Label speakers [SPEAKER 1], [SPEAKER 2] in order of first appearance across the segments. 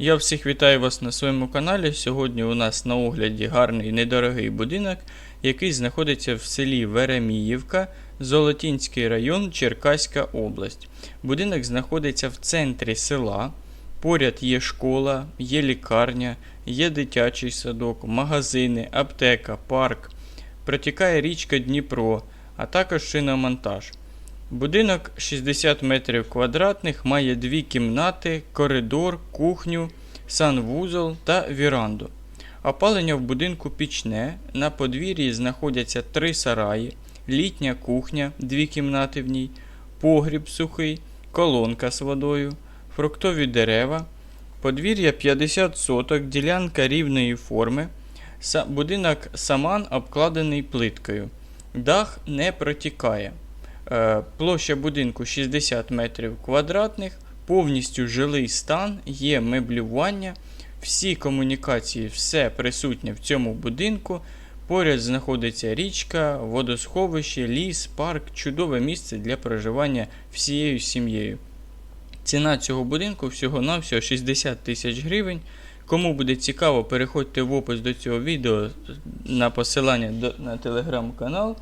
[SPEAKER 1] Я всіх вітаю вас на своєму каналі. Сьогодні у нас на огляді гарний недорогий будинок, який знаходиться в селі Вереміївка, Золотінський район, Черкаська область. Будинок знаходиться в центрі села. Поряд є школа, є лікарня, є дитячий садок, магазини, аптека, парк. Протікає річка Дніпро, а також шиномонтаж. Будинок 60 метрів квадратних, має дві кімнати, коридор, кухню, санвузол та віранду. Опалення в будинку пічне. На подвір'ї знаходяться три сараї, літня кухня, дві кімнати в ній, погріб сухий, колонка з водою, фруктові дерева, подвір'я 50 соток, ділянка рівної форми. Будинок саман обкладений плиткою. Дах не протікає. Е, Площа будинку 60 метрів квадратних, повністю жилий стан, є меблювання, всі комунікації, все присутнє в цьому будинку. Поряд знаходиться річка, водосховище, ліс, парк, чудове місце для проживання всією сім'єю. Ціна цього будинку всього-навсього 60 тисяч гривень. Кому буде цікаво, переходьте в опис до цього відео на посилання на телеграм-канал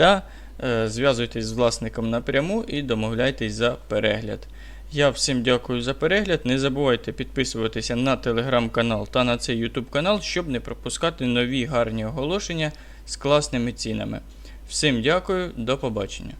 [SPEAKER 1] та е, зв'язуйтесь з власником напряму і домовляйтесь за перегляд. Я всім дякую за перегляд. Не забувайте підписуватися на телеграм-канал та на цей YouTube канал, щоб не пропускати нові гарні оголошення з класними цінами. Всім дякую, до побачення.